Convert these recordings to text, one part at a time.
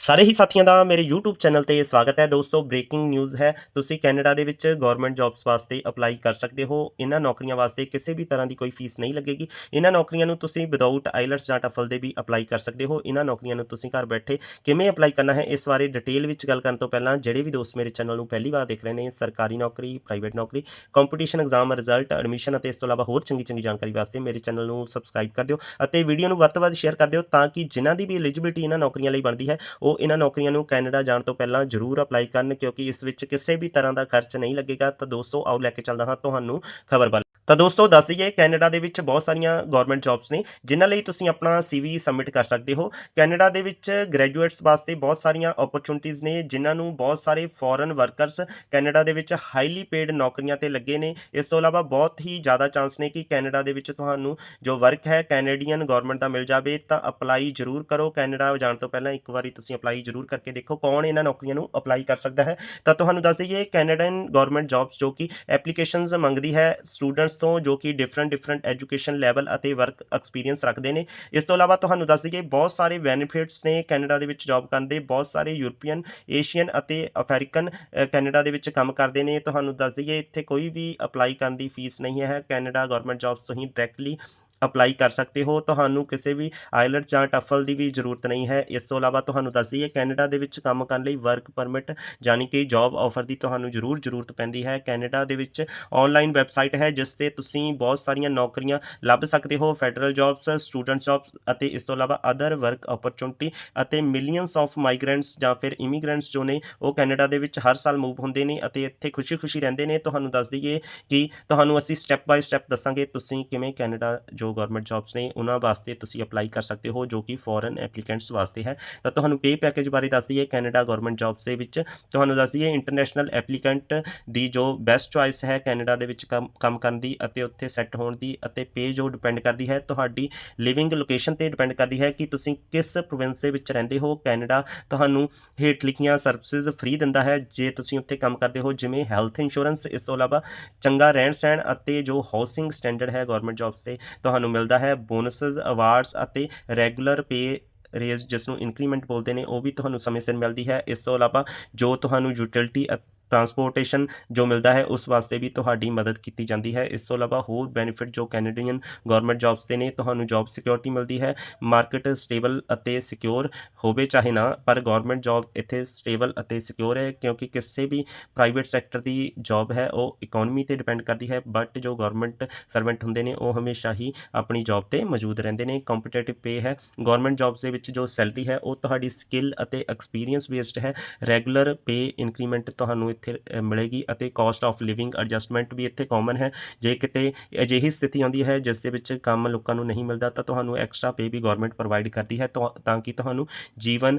ਸਾਰੇ ਹੀ ਸਾਥੀਆਂ ਦਾ ਮੇਰੇ YouTube ਚੈਨਲ ਤੇ ਸਵਾਗਤ ਹੈ ਦੋਸਤੋ ਬ੍ਰੇਕਿੰਗ ਨਿਊਜ਼ ਹੈ। ਤੁਸੀਂ ਕੈਨੇਡਾ ਦੇ ਵਿੱਚ ਗਵਰਨਮੈਂਟ ਜੌਬਸ ਵਾਸਤੇ ਅਪਲਾਈ ਕਰ ਸਕਦੇ ਹੋ। ਇਹਨਾਂ ਨੌਕਰੀਆਂ ਵਾਸਤੇ ਕਿਸੇ ਵੀ ਤਰ੍ਹਾਂ ਦੀ ਕੋਈ ਫੀਸ ਨਹੀਂ ਲੱਗੇਗੀ। ਇਹਨਾਂ ਨੌਕਰੀਆਂ ਨੂੰ ਤੁਸੀਂ ਵਿਦਆਊਟ ਆਈਲਟਸ ਜਾਂ ਟਫਲ ਦੇ ਵੀ ਅਪਲਾਈ ਕਰ ਸਕਦੇ ਹੋ। ਇਹਨਾਂ ਨੌਕਰੀਆਂ ਨੂੰ ਤੁਸੀਂ ਘਰ ਬੈਠੇ ਕਿਵੇਂ ਅਪਲਾਈ ਕਰਨਾ ਹੈ, ਇਸ ਬਾਰੇ ਡਿਟੇਲ ਵਿੱਚ ਗੱਲ ਕਰਨ ਤੋਂ ਪਹਿਲਾਂ ਜਿਹੜੇ ਵੀ ਦੋਸਤ ਮੇਰੇ ਚੈਨਲ ਨੂੰ ਪਹਿਲੀ ਵਾਰ ਦੇਖ ਰਹੇ ਨੇ, ਸਰਕਾਰੀ ਨੌਕਰੀ ਪ੍ਰਾਈਵੇਟ ਨੌਕਰੀ ਕੰਪੀਟੀਸ਼ਨ ਐਗਜ਼ਾਮ ਰਿਜ਼ਲਟ ਐਡਮਿਸ਼ਨ ਅਤੇ ਇਸ ਤੋਂ ਇਲਾਵਾ ਹੋਰ ਚੰਗੀ ਚੰਗੀ ਜਾਣਕਾਰੀ ਵਾਸਤੇ ਮੇਰੇ ਚੈਨਲ ਨੂੰ ਸਬਸਕ੍ਰਾਈਬ ਕਰ ਦਿਓ ਅਤੇ ਵੀਡੀਓ ਨੂੰ ਵੱਧ ਤੋਂ ਵੱਧ ਸ਼ੇਅਰ ਕਰ ਦਿਓ ਤਾਂ ਕਿ ਜਿਨ੍ਹਾਂ ਦੀ ਵੀ ਐਲੀਜੀਬਿਲਟੀ ਇਹਨਾਂ ਨੌਕਰੀਆਂ ਲਈ ਬਣਦੀ ਹੈ ਉਹ ਇਹਨਾਂ ਨੌਕਰੀਆਂ ਨੂੰ ਕੈਨੇਡਾ ਜਾਣ ਤੋਂ ਪਹਿਲਾਂ ਜ਼ਰੂਰ ਅਪਲਾਈ ਕਰਨ ਕਿਉਂਕਿ ਇਸ ਵਿੱਚ ਕਿਸੇ ਵੀ ਤਰ੍ਹਾਂ ਦਾ ਖਰਚ ਨਹੀਂ ਲੱਗੇਗਾ। ਤਾਂ ਦੋਸਤੋ, ਆਓ ਲੈ ਕੇ ਚੱਲਦਾ ਹਾਂ ਤੁਹਾਨੂੰ ਖਬਰ ਵੱਲ। ਤਾਂ ਦੋਸਤੋ, ਦੱਸ ਦਈਏ, ਕੈਨੇਡਾ ਦੇ ਵਿੱਚ ਬਹੁਤ ਸਾਰੀਆਂ ਗਵਰਨਮੈਂਟ ਜੌਬਸ ਨੇ, ਜਿਨ੍ਹਾਂ ਲਈ ਤੁਸੀਂ ਆਪਣਾ ਸੀਵੀ ਸਬਮਿਟ ਕਰ ਸਕਦੇ ਹੋ। ਕੈਨੇਡਾ ਦੇ ਵਿੱਚ ਗ੍ਰੈਜੂਏਟਸ ਵਾਸਤੇ ਬਹੁਤ ਸਾਰੀਆਂ ਓਪਰਚੁਨਿਟੀਆਂ ਨੇ, ਜਿਨ੍ਹਾਂ ਨੂੰ ਬਹੁਤ ਸਾਰੇ ਫੋਰਨ ਵਰਕਰਸ ਕੈਨੇਡਾ ਦੇ ਵਿੱਚ ਹਾਈਲੀ ਪੇਡ ਨੌਕਰੀਆਂ ਤੇ ਲੱਗੇ ਨੇ। ਇਸ ਤੋਂ ਇਲਾਵਾ ਬਹੁਤ ਹੀ ਜ਼ਿਆਦਾ ਚਾਂਸ ਨੇ ਕਿ ਕੈਨੇਡਾ ਦੇ ਵਿੱਚ ਤੁਹਾਨੂੰ ਜੋ ਵਰਕ ਹੈ ਕੈਨੇਡੀਅਨ ਗਵਰਨਮੈਂਟ ਦਾ ਮਿਲ ਜਾਵੇ, ਤਾਂ ਅਪਲਾਈ ਜ਼ਰੂਰ ਕਰੋ। ਕੈਨੇਡਾ ਜਾਣ ਤੋਂ ਪਹਿਲਾਂ ਇੱਕ ਵਾਰੀ ਤੁਸੀਂ ਅਪਲਾਈ ਜ਼ਰੂਰ ਕਰਕੇ ਦੇਖੋ ਕੌਣ ਇਹਨਾਂ ਨੌਕਰੀਆਂ ਨੂੰ ਅਪਲਾਈ ਕਰ ਸਕਦਾ ਹੈ। ਤਾਂ ਤੁਹਾਨੂੰ ਦੱਸ ਦਈਏ ਕੈਨੇਡੀਅਨ ਗਵਰਨਮੈਂਟ ਜੌਬਸ ਜੋ ਕਿ ਐਪਲੀਕੇਸ਼ਨਸ ਮੰਗਦੀ ਹੈ ਸਟੂਡੈਂਟਸ ਤੋਂ ਜੋ ਕਿ ਡਿਫਰੈਂਟ ਡਿਫਰੈਂਟ ਐਜੂਕੇਸ਼ਨ ਲੈਵਲ ਅਤੇ ਵਰਕ ਐਕਸਪੀਰੀਅੰਸ ਰੱਖਦੇ ਨੇ। ਇਸ ਤੋਂ ਇਲਾਵਾ ਤੁਹਾਨੂੰ ਦੱਸ ਦਈਏ, ਬਹੁਤ ਸਾਰੇ ਬੈਨੀਫਿਟਸ ਨੇ ਕੈਨੇਡਾ ਦੇ ਵਿੱਚ ਜੌਬ ਕਰਨ ਦੇ। ਬਹੁਤ ਸਾਰੇ ਯੂਰਪੀਅਨ, ਏਸ਼ੀਅਨ ਅਤੇ ਅਫਰੀਕਨ ਕੈਨੇਡਾ ਦੇ ਵਿੱਚ ਕੰਮ ਕਰਦੇ ਨੇ। ਤੁਹਾਨੂੰ ਦੱਸ ਦਈਏ, ਇੱਥੇ ਕੋਈ ਵੀ ਅਪਲਾਈ ਕਰਨ ਦੀ ਫੀਸ ਨਹੀਂ ਹੈ। ਕੈਨੇਡਾ ਗਵਰਨਮੈਂਟ ਜੌਬਸ ਤੋਂ ਹੀ ਡਾਇਰੈਕਟਲੀ ਅਪਲਾਈ ਕਰ ਸਕਦੇ ਹੋ। ਤੁਹਾਨੂੰ ਕਿਸੇ ਵੀ ਆਇਲਟ ਜਾਂ ਟਫਲ ਦੀ ਵੀ ਜ਼ਰੂਰਤ ਨਹੀਂ ਹੈ। ਇਸ ਤੋਂ ਇਲਾਵਾ ਤੁਹਾਨੂੰ ਦੱਸ ਦਈਏ, ਕੈਨੇਡਾ ਦੇ ਵਿੱਚ ਕੰਮ ਕਰਨ ਲਈ ਵਰਕ ਪਰਮਿਟ ਯਾਨੀ ਕਿ ਜੌਬ ਆਫਰ ਦੀ ਤੁਹਾਨੂੰ ਜ਼ਰੂਰ ਜ਼ਰੂਰਤ ਪੈਂਦੀ ਹੈ। ਕੈਨੇਡਾ ਦੇ ਵਿੱਚ ਆਨਲਾਈਨ ਵੈਬਸਾਈਟ ਹੈ, ਜਿਸ ਤੇ ਤੁਸੀਂ ਬਹੁਤ ਸਾਰੀਆਂ ਨੌਕਰੀਆਂ ਲੱਭ ਸਕਦੇ ਹੋ। ਫੈਡਰਲ ਜੌਬਸ ਸਟੂਡੈਂਟ ਜੌਬਸ ਅਤੇ ਇਸ ਤੋਂ ਇਲਾਵਾ ਅਦਰ ਵਰਕ ਓਪਰਚੁਨਿਟੀ ਅਤੇ ਮਿਲੀਅਨਸ ਆਫ ਮਾਈਗ੍ਰੈਂਟਸ ਜਾਂ ਫਿਰ ਇਮੀਗ੍ਰੈਂਟਸ ਜੋ ਨੇ, ਉਹ ਕੈਨੇਡਾ ਦੇ ਵਿੱਚ ਹਰ ਸਾਲ ਮੂਵ ਹੁੰਦੇ ਨੇ ਅਤੇ ਇੱਥੇ ਖੁਸ਼ੀ-ਖੁਸ਼ੀ ਰਹਿੰਦੇ ਨੇ। ਤੁਹਾਨੂੰ ਦੱਸ ਦਈਏ ਕਿ ਤੁਹਾਨੂੰ ਅਸੀਂ ਸਟੈਪ ਬਾਈ ਸਟੈਪ ਦੱਸਾਂਗੇ ਤੁਸੀਂ ਕਿਵੇਂ ਕੈਨੇਡਾ ਜੋ ਗਵਰਨਮੈਂਟ ਜੌਬਸ ਨੇ, ਉਹਨਾਂ ਵਾਸਤੇ ਤੁਸੀਂ ਅਪਲਾਈ ਕਰ ਸਕਦੇ ਹੋ, ਜੋ ਕਿ ਫੋਰਨ ਐਪਲੀਕੈਂਟਸ ਵਾਸਤੇ ਹੈ। ਤਾਂ ਤੁਹਾਨੂੰ ਪੇ ਪੈਕੇਜ ਬਾਰੇ ਦੱਸ ਦਈਏ ਕੈਨੇਡਾ ਗਵਰਨਮੈਂਟ ਜੌਬਸ ਦੇ ਵਿੱਚ। ਤੁਹਾਨੂੰ ਦੱਸ ਦਈਏ ਇੰਟਰਨੈਸ਼ਨਲ ਐਪਲੀਕੈਂਟ ਦੀ ਜੋ ਬੈਸਟ ਚੁਆਇਸ ਹੈ ਕੈਨੇਡਾ ਦੇ ਵਿੱਚ ਕੰਮ ਕੰਮ ਕਰਨ ਦੀ ਅਤੇ ਉੱਥੇ ਸੈੱਟ ਹੋਣ ਦੀ ਅਤੇ ਪੇ ਜੋ ਡਿਪੈਂਡ ਕਰਦੀ ਹੈ, ਤੁਹਾਡੀ ਲਿਵਿੰਗ ਲੋਕੇਸ਼ਨ ਤੇ ਡਿਪੈਂਡ ਕਰਦੀ ਹੈ ਕਿ ਤੁਸੀਂ ਕਿਸ ਪ੍ਰੋਵਿੰਸ ਦੇ ਵਿੱਚ ਰਹਿੰਦੇ ਹੋ। ਕੈਨੇਡਾ ਤੁਹਾਨੂੰ ਹੇਠ ਲਿਖੀਆਂ ਸਰਵਿਸਿਜ਼ ਫ੍ਰੀ ਦਿੰਦਾ ਹੈ, ਜੇ ਤੁਸੀਂ ਉੱਥੇ ਕੰਮ ਕਰਦੇ ਹੋ, ਜਿਵੇਂ ਹੈਲਥ ਇੰਸ਼ੋਰੈਂਸ ਇਸ ਤੋਂ ਇਲਾਵਾ ਚੰਗਾ ਰਹਿਣ ਸਹਿਣ ਅਤੇ ਜੋ ਹਾਊਸਿੰਗ ਸਟੈਂਡਰਡ ਹੈ ਗਵਰਨਮੈਂਟ ਜੌਬਸ ਤੇ, ਤੁਹਾਨੂੰ ਤੁਹਾਨੂੰ ਮਿਲਦਾ ਹੈ। ਬੋਨਸਸ, ਅਵਾਰਡਸ ਅਤੇ ਰੈਗੂਲਰ ਪੇ ਰੇਜ਼ ਜਿਸ ਨੂੰ ਇਨਕਰੀਮੈਂਟ ਬੋਲਦੇ ਨੇ, ਉਹ ਵੀ ਤੁਹਾਨੂੰ ਸਮੇਂ ਸਿਰ ਮਿਲਦੀ ਹੈ। ਇਸ ਤੋਂ ਇਲਾਵਾ ਜੋ ਤੁਹਾਨੂੰ ਯੂਟਿਲਿਟੀ ਟਰਾਂਸਪੋਰਟੇਸ਼ਨ ਜੋ ਮਿਲਦਾ ਹੈ, ਉਸ ਵਾਸਤੇ ਵੀ ਤੁਹਾਡੀ ਮਦਦ ਕੀਤੀ ਜਾਂਦੀ ਹੈ। ਇਸ ਤੋਂ ਇਲਾਵਾ ਹੋਰ ਬੈਨੀਫਿਟ ਜੋ ਕੈਨੇਡੀਅਨ ਗਵਰਨਮੈਂਟ ਜੌਬਸ ਦੇ ਨੇ, ਤੁਹਾਨੂੰ ਜੌਬ ਸਿਕਿਉਰਿਟੀ ਮਿਲਦੀ ਹੈ। ਮਾਰਕੀਟ ਸਟੇਬਲ ਅਤੇ ਸਿਕਿਉਰ ਹੋਵੇ ਚਾਹੇ ਨਾ, ਪਰ ਗਵਰਨਮੈਂਟ ਜੌਬ ਇੱਥੇ ਸਟੇਬਲ ਅਤੇ ਸਿਕਿਉਰ ਹੈ, ਕਿਉਂਕਿ ਕਿਸੇ ਵੀ ਪ੍ਰਾਈਵੇਟ ਸੈਕਟਰ ਦੀ ਜੌਬ ਹੈ, ਉਹ ਇਕਨੋਮੀ ਤੇ ਡਿਪੈਂਡ ਕਰਦੀ ਹੈ, ਬਟ ਜੋ ਗਵਰਨਮੈਂਟ ਸਰਵੈਂਟ ਹੁੰਦੇ ਨੇ, ਉਹ ਹਮੇਸ਼ਾ ਹੀ ਆਪਣੀ ਜੌਬ ਤੇ ਮੌਜੂਦ ਰਹਿੰਦੇ ਨੇ। ਕੰਪੀਟੀਟਿਵ ਪੇ ਹੈ। ਗਵਰਨਮੈਂਟ ਜੌਬਸ ਦੇ ਵਿੱਚ ਜੋ ਸੈਲਰੀ ਹੈ, ਉਹ ਤੁਹਾਡੀ ਸਕਿੱਲ ਅਤੇ ਐਕਸਪੀਰੀਅੰਸ ਬੇਸਡ ਹੈ। ਰੈਗੂਲਰ ਪੇ ਇਨਕਰੀਮੈਂਟ ਤੁਹਾਨੂੰ ਇੱਥੇ ਮਿਲੇਗੀ ਅਤੇ ਕਾਸਟ ਆਫ ਲਿਵਿੰਗ ਐਡਜਸਟਮੈਂਟ ਵੀ ਇੱਥੇ ਕਾਮਨ ਹੈ। ਜੇ ਕਿਤੇ ਅਜਿਹੀ ਸਥਿਤੀ ਆਉਂਦੀ ਹੈ, ਜਿਸ ਦੇ ਵਿੱਚ ਕੰਮ ਲੋਕਾਂ ਨੂੰ ਨਹੀਂ ਮਿਲਦਾ, ਤਾਂ ਤੁਹਾਨੂੰ ਐਕਸਟਰਾ ਪੇ ਵੀ ਗਵਰਨਮੈਂਟ ਪ੍ਰੋਵਾਈਡ ਕਰਦੀ ਹੈ, ਤਾਂ ਤਾਂ ਕਿ ਤੁਹਾਨੂੰ ਜੀਵਨ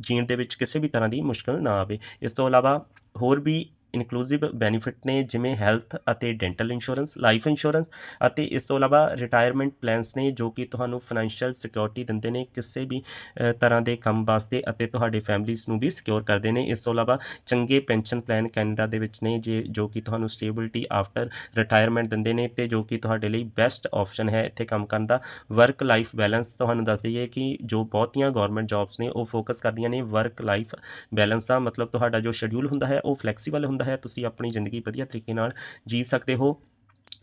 ਜੀਣ ਦੇ ਵਿੱਚ ਕਿਸੇ ਵੀ ਤਰ੍ਹਾਂ ਦੀ ਮੁਸ਼ਕਲ ਨਾ ਆਵੇ। ਇਸ ਤੋਂ ਇਲਾਵਾ ਹੋਰ ਵੀ ਇਨਕਲੂਸਿਵ ਬੈਨੀਫਿਟ ਨੇ ਜਿਵੇਂ ਹੈਲਥ ਅਤੇ ਡੈਂਟਲ ਇੰਸ਼ੋਰੈਂਸ ਲਾਈਫ ਇੰਸ਼ੋਰੈਂਸ ਅਤੇ ਇਸ ਤੋਂ ਇਲਾਵਾ ਰਿਟਾਇਰਮੈਂਟ ਪਲਾਨਸ ਨੇ ਜੋ ਕਿ ਤੁਹਾਨੂੰ ਫਾਈਨੈਂਸ਼ੀਅਲ ਸਿਕਿਉਰਿਟੀ ਦਿੰਦੇ ਨੇ, ਕਿਸੇ ਵੀ ਤਰ੍ਹਾਂ ਦੇ ਕੰਮ ਵਾਸਤੇ ਅਤੇ ਤੁਹਾਡੇ ਫੈਮਲੀਜ਼ ਨੂੰ ਵੀ ਸਿਕਿਉਰ ਕਰਦੇ ਨੇ। ਇਸ ਤੋਂ ਇਲਾਵਾ ਚੰਗੇ ਪੈਨਸ਼ਨ ਪਲਾਨ ਕੈਨੇਡਾ ਦੇ ਵਿੱਚ ਨੇ ਜੇ, ਜੋ ਕਿ ਤੁਹਾਨੂੰ ਸਟੇਬਿਲਿਟੀ ਆਫਟਰ ਰਿਟਾਇਰਮੈਂਟ ਦਿੰਦੇ ਨੇ ਤੇ ਜੋ ਕਿ ਤੁਹਾਡੇ ਲਈ ਬੈਸਟ ਆਪਸ਼ਨ ਹੈ ਇੱਥੇ ਕੰਮ ਕਰਨ ਦਾ। ਵਰਕ ਲਾਈਫ ਬੈਲੈਂਸ ਤੁਹਾਨੂੰ ਦੱਸ ਦਈਏ ਕਿ ਜੋ ਬਹੁਤੀਆਂ ਗਵਰਨਮੈਂਟ ਜੌਬਸ ਨੇ ਉਹ ਫੋਕਸ ਕਰਦੀਆਂ ਨੇ। ਵਰਕ ਲਾਈਫ ਬੈਲੈਂਸ ਦਾ ਮਤਲਬ ਤੁਹਾਡਾ ਜੋ ਸ਼ਡਿਊਲ ਹੁੰਦਾ ਹੈ ਉਹ ਫਲੈਕਸੀਬਲ ਹੁੰਦਾ ਹੈ, ਤੁਸੀਂ ਆਪਣੀ ਜ਼ਿੰਦਗੀ ਵਧੀਆ ਤਰੀਕੇ ਨਾਲ ਜੀ ਸਕਦੇ ਹੋ।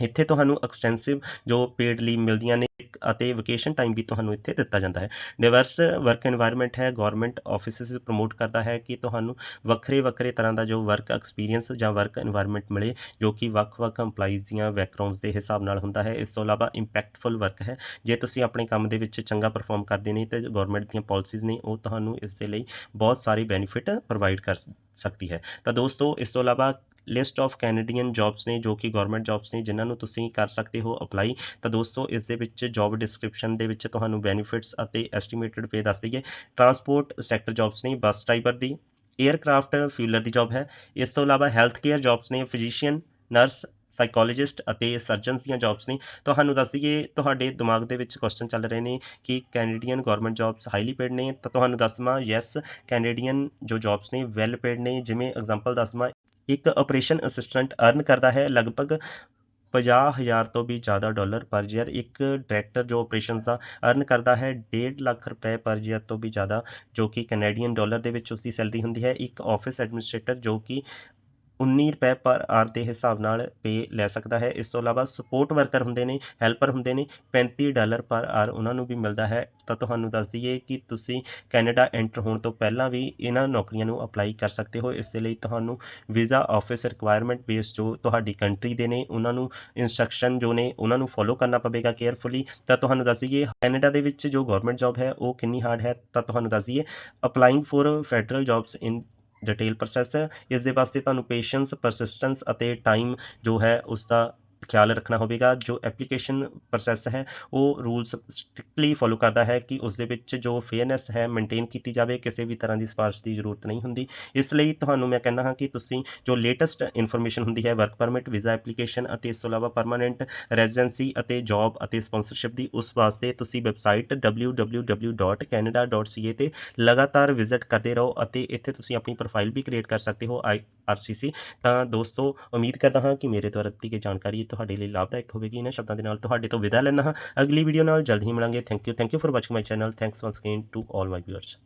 ਇੱਥੇ ਤੁਹਾਨੂੰ ਐਕਸਟੈਂਸਿਵ ਜੋ ਪੇਡ ਲੀਵ ਮਿਲਦੀਆਂ ਨੇ ਅਤੇ ਵਕੇਸ਼ਨ ਟਾਈਮ ਵੀ ਤੁਹਾਨੂੰ ਇੱਥੇ ਦਿੱਤਾ ਜਾਂਦਾ ਹੈ। ਡਿਵਰਸ ਵਰਕ এনवायरमेंट ਹੈ ਗਵਰਨਮੈਂਟ ਆਫਿਸਿਸ ਪ੍ਰਮੋਟ ਕਰਦਾ ਹੈ ਕਿ ਤੁਹਾਨੂੰ ਵੱਖਰੇ ਵੱਖਰੇ ਤਰ੍ਹਾਂ ਦਾ ਜੋ ਵਰਕ ਐਕਸਪੀਰੀਅੰਸ ਜਾਂ ਵਰਕ এনवायरमेंट ਮਿਲੇ, ਜੋ ਕਿ ਵੱਖ-ਵੱਖ EMPLOYEES ਦੀਆਂ ਬੈਕਗ੍ਰਾਉਂਡਸ ਦੇ ਹਿਸਾਬ ਨਾਲ ਹੁੰਦਾ ਹੈ। ਇਸ ਤੋਂ ਇਲਾਵਾ ਇੰਪੈਕਟਫੁਲ ਵਰਕ ਹੈ। ਜੇ ਤੁਸੀਂ ਆਪਣੇ ਕੰਮ ਦੇ ਵਿੱਚ ਚੰਗਾ ਪਰਫਾਰਮ ਕਰਦੇ ਨਹੀਂ ਤੇ ਗਵਰਨਮੈਂਟ ਦੀਆਂ ਪਾਲਿਸੀਜ਼ ਨੇ, ਉਹ ਤੁਹਾਨੂੰ ਇਸ ਦੇ ਲਈ ਬਹੁਤ ਸਾਰੇ ਬੈਨੀਫਿਟ ਪ੍ਰੋਵਾਈਡ ਕਰ ਸਕਦੀ ਹੈ। ਤਾਂ ਦੋਸਤੋ, ਇਸ ਤੋਂ ਇਲਾਵਾ ਲਿਸਟ ਆਫ ਕੈਨੇਡੀਅਨ ਜੌਬਸ ਨੇ, ਜੋ ਕਿ ਗਵਰਨਮੈਂਟ ਜੌਬਸ ਨੇ, ਜਿਨ੍ਹਾਂ ਨੂੰ ਤੁਸੀਂ ਕਰ ਸਕਦੇ ਹੋ ਅਪਲਾਈ ਤਾਂ ਦੋਸਤੋ, ਇਸ ਦੇ ਵਿੱਚ ਜੌਬ ਡਿਸਕ੍ਰਿਪਸ਼ਨ ਦੇ ਵਿੱਚ ਤੁਹਾਨੂੰ ਬੈਨੀਫਿਟਸ ਅਤੇ ਐਸਟੀਮੇਟਡ ਪੇ ਦੱਸ ਦਈਏ। ਟਰਾਂਸਪੋਰਟ ਸੈਕਟਰ ਜੌਬਸ ਨੇ ਬੱਸ ਡਰਾਈਵਰ ਦੀ। 에ਅਰਕ੍ਰਾਫਟ ਫਿਊਲਰ ਦੀ ਜੌਬ ਹੈ। ਇਸ ਤੋਂ ਇਲਾਵਾ ਹੈਲਥ ਕੇਅਰ ਜੌਬਸ ਨੇ ਫਿਜ਼ੀਸ਼ੀਅਨ ਨਰਸ ਸਾਈਕੋਲੋਜਿਸਟ ਅਤੇ ਸਰਜਨਸ ਦੀਆਂ ਜੌਬਸ ਨੇ। ਤੁਹਾਨੂੰ ਦੱਸ ਦਈਏ, ਤੁਹਾਡੇ ਦਿਮਾਗ ਦੇ ਵਿੱਚ ਕੁਐਸਚਨ ਚੱਲ ਰਹੇ ਨੇ ਕਿ Canadian government jobs highly paid ਨੇ। ਤਾਂ ਤੁਹਾਨੂੰ ਦੱਸਵਾਂ ਯੈਸ ਕੈਨੇਡੀਅਨ ਜੋ ਜੌਬਸ ਨੇ ਵੈਲ ਪੇਡ ਨੇ। ਜਿਵੇਂ ਐਗਜ਼ਾਮਪਲ ਦੱਸਵਾਂ, ਇੱਕ ਆਪਰੇਸ਼ਨ ਅਸਿਸਟੈਂਟ ਅਰਨ ਕਰਦਾ ਹੈ ਲਗਭਗ 50000 ਤੋਂ ਵੀ ਜ਼ਿਆਦਾ ਡਾਲਰ ਪਰ ਈਅਰ ਇੱਕ ਡਾਇਰੈਕਟਰ ਜੋ ਆਪਰੇਸ਼ਨਸ ਦਾ ਅਰਨ ਕਰਦਾ ਹੈ 1.5 ਲੱਖ ਰੁਪਏ ਪਰ ਈਅਰ ਤੋਂ ਵੀ ਜ਼ਿਆਦਾ, ਜੋ ਕਿ ਕੈਨੇਡੀਅਨ ਡਾਲਰ ਦੇ ਵਿੱਚ ਉਸਦੀ ਸੈਲਰੀ ਹੁੰਦੀ ਹੈ। ਇੱਕ ਆਫਿਸ ਐਡਮਿਨਿਸਟ੍ਰੇਟਰ ਜੋ ਕਿ 19 ਰੁਪਏ ਪਰ ਆਰ ਦੇ ਹਿਸਾਬ ਨਾਲ ਪੇ ਲੈ ਸਕਦਾ ਹੈ। ਇਸ ਤੋਂ ਇਲਾਵਾ ਸਪੋਰਟ ਵਰਕਰ ਹੁੰਦੇ ਨੇ ਹੈਲਪਰ ਹੁੰਦੇ ਨੇ 35 ਡਾਲਰ ਪਰ ਆਰ ਉਹਨਾਂ ਨੂੰ ਵੀ ਮਿਲਦਾ ਹੈ। ਤਾਂ ਤੁਹਾਨੂੰ ਦੱਸ ਦਈਏ ਕਿ ਤੁਸੀਂ ਕੈਨੇਡਾ ਐਂਟਰ ਹੋਣ ਤੋਂ ਪਹਿਲਾਂ ਵੀ ਇਹਨਾਂ ਨੌਕਰੀਆਂ ਨੂੰ ਅਪਲਾਈ ਕਰ ਸਕਦੇ ਹੋ। ਇਸ ਲਈ ਤੁਹਾਨੂੰ ਵੀਜ਼ਾ ਆਫਿਸ ਰਿਕੁਆਇਰਮੈਂਟ ਬੇਸ ਜੋ ਤੁਹਾਡੀ ਕੰਟਰੀ ਦੇ ਨੇ, ਉਹਨਾਂ ਨੂੰ ਇਨਸਟਰਕਸ਼ਨ ਜੋ ਨੇ, ਉਹਨਾਂ ਨੂੰ ਫੋਲੋ ਕਰਨਾ ਪਵੇਗਾ ਕੇਅਰਫੁਲੀ ਤਾਂ ਤੁਹਾਨੂੰ ਦੱਸ ਦਈਏ, ਕੈਨੇਡਾ ਦੇ ਵਿੱਚ ਜੋ ਗਵਰਨਮੈਂਟ ਜੌਬ ਹੈ, ਉਹ ਕਿੰਨੀ ਹਾਰਡ ਹੈ? ਤਾਂ ਤੁਹਾਨੂੰ ਦੱਸ ਦਈਏ applying for federal jobs in detail process ਹੈ। ਇਸ ਦੇ ਵਾਸਤੇ ਤੁਹਾਨੂੰ ਪੇਸ਼ੈਂਸ ਪਰਸਿਸਟੈਂਸ ਅਤੇ ਟਾਈਮ ਜੋ ਹੈ ਉਸ ਦਾ ਖਿਆਲ ਰੱਖਣਾ ਹੋਵੇਗਾ, ਜੋ ਐਪਲੀਕੇਸ਼ਨ ਪ੍ਰੋਸੈਸ ਹੈ, ਉਹ ਰੂਲਸ ਸਟ੍ਰਿਕਟਲੀ ਫੋਲੋ ਕਰਦਾ ਹੈ ਕਿ ਉਸ ਦੇ ਵਿੱਚ ਜੋ ਫੇਅਰਨੈਸ ਹੈ ਮੇਨਟੇਨ ਕੀਤੀ ਜਾਵੇ, ਕਿਸੇ ਵੀ ਤਰ੍ਹਾਂ ਦੀ ਸਿਫਾਰਿਸ਼ ਦੀ ਜ਼ਰੂਰਤ ਨਹੀਂ ਹੁੰਦੀ। ਇਸ ਲਈ ਤੁਹਾਨੂੰ ਮੈਂ ਕਹਿੰਦਾ ਹਾਂ ਕਿ ਤੁਸੀਂ ਜੋ ਲੇਟੈਸਟ ਇਨਫੋਰਮੇਸ਼ਨ ਹੁੰਦੀ ਹੈ ਵਰਕ ਪਰਮਿਟ ਵੀਜ਼ਾ ਐਪਲੀਕੇਸ਼ਨ ਅਤੇ ਇਸ ਤੋਂ ਇਲਾਵਾ ਪਰਮਾਨੈਂਟ ਰੈਜ਼ੀਡੈਂਸੀ ਅਤੇ ਜੌਬ ਅਤੇ ਸਪਾਂਸਰਸ਼ਿਪ ਦੀ, ਉਸ ਵਾਸਤੇ ਤੁਸੀਂ ਵੈਬਸਾਈਟ www.canada.ca ਤੇ ਲਗਾਤਾਰ ਵਿਜ਼ਿਟ ਕਰਦੇ ਰਹੋ ਅਤੇ ਇੱਥੇ ਤੁਸੀਂ ਆਪਣੀ ਪ੍ਰੋਫਾਈਲ ਵੀ ਕ੍ਰੀਏਟ ਕਰ ਸਕਦੇ ਹੋ। ਆਈ ਆਰਸੀਸੀ ਤਾਂ ਦੋਸਤੋ, ਉਮੀਦ ਕਰਦਾ ਹਾਂ ਕਿ ਮੇਰੇ ਦੁਆਰਾ ਦਿੱਤੀ ਗਈ ਜਾਣਕਾਰੀ ਤੁਹਾਡੇ ਲਈ ਲਾਭਦਾਇਕ ਹੋਵੇਗੀ। ਇਹਨਾਂ ਸ਼ਬਦਾਂ ਦੇ ਨਾਲ ਤੁਹਾਡੇ ਤੋਂ ਵਿਦਾ ਲੈਂਦਾ ਹਾਂ। ਅਗਲੀ ਵੀਡੀਓ ਨਾਲ ਜਲਦੀ ਹੀ ਮਿਲਾਂਗੇ। Thank you thank you for watching my channel thanks once again to all my viewers